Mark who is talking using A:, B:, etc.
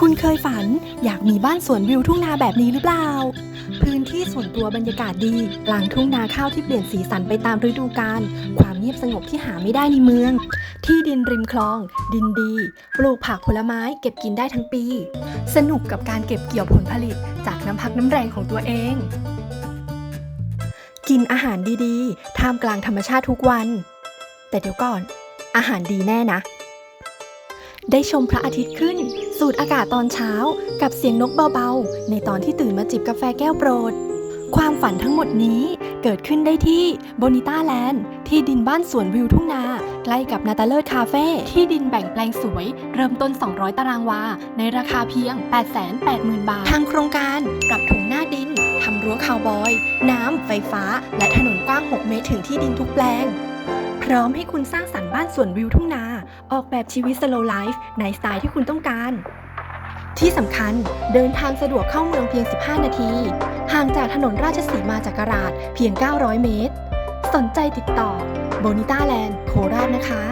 A: คุณเคยฝันอยากมีบ้านสวนวิวทุ่งนาแบบนี้หรือเปล่า พื้นที่ส่วนตัวบรรยากาศดีกลางทุ่งนาข้าวที่เปลี่ยนสีสันไปตามฤดูกาล ความเงียบสงบที่หาไม่ได้ในเมือง ที่ดินริมคลอง ดินดี ปลูกผักผลไม้เก็บกินได้ทั้งปี สนุกกับการเก็บเกี่ยวผลผลิต จากน้ำพักน้ำแรงของตัวเอง กินอาหารดีๆ ท่ามกลางธรรมชาติทุกวัน แต่เดี๋ยวก่อน อาหารดีแน่นะ ได้ชมพระอาทิตย์ขึ้น สูดอากาศตอนเช้า กับเสียงนกเบาๆ ในตอนที่ตื่นมาจิบกาแฟแก้วโปรด ความฝันทั้งหมดนี้เกิดขึ้นได้ที่โบนิต้าแลนด์ที่ดินบ้านสวนวิวทุ่งนา ใกล้กับนาตาเลิศคาเฟ่ที่ดินแบ่งแปลงสวย เริ่มต้น 200 ตารางวา ในราคาเพียง 880,000 บาท ทางโครงการปรับถมหน้าดินทำรั้วคาวบอย น้ำไฟฟ้า และถนนกว้าง 6 เมตรถึงที่ดินทุกแปลง พร้อมให้คุณสร้างสรรค์บ้านสวนวิวทุ่งนา ออกแบบชีวิตสโลไลฟ์ในสไตล์ที่คุณต้องการ ที่สำคัญเดินทางสะดวกเข้าเมืองเพียง 15 นาที ห่างจากถนนราชสีมาจากราชเพียง 900 เมตร สนใจติดต่อโบนิต้าแลนด์โคราชนะคะ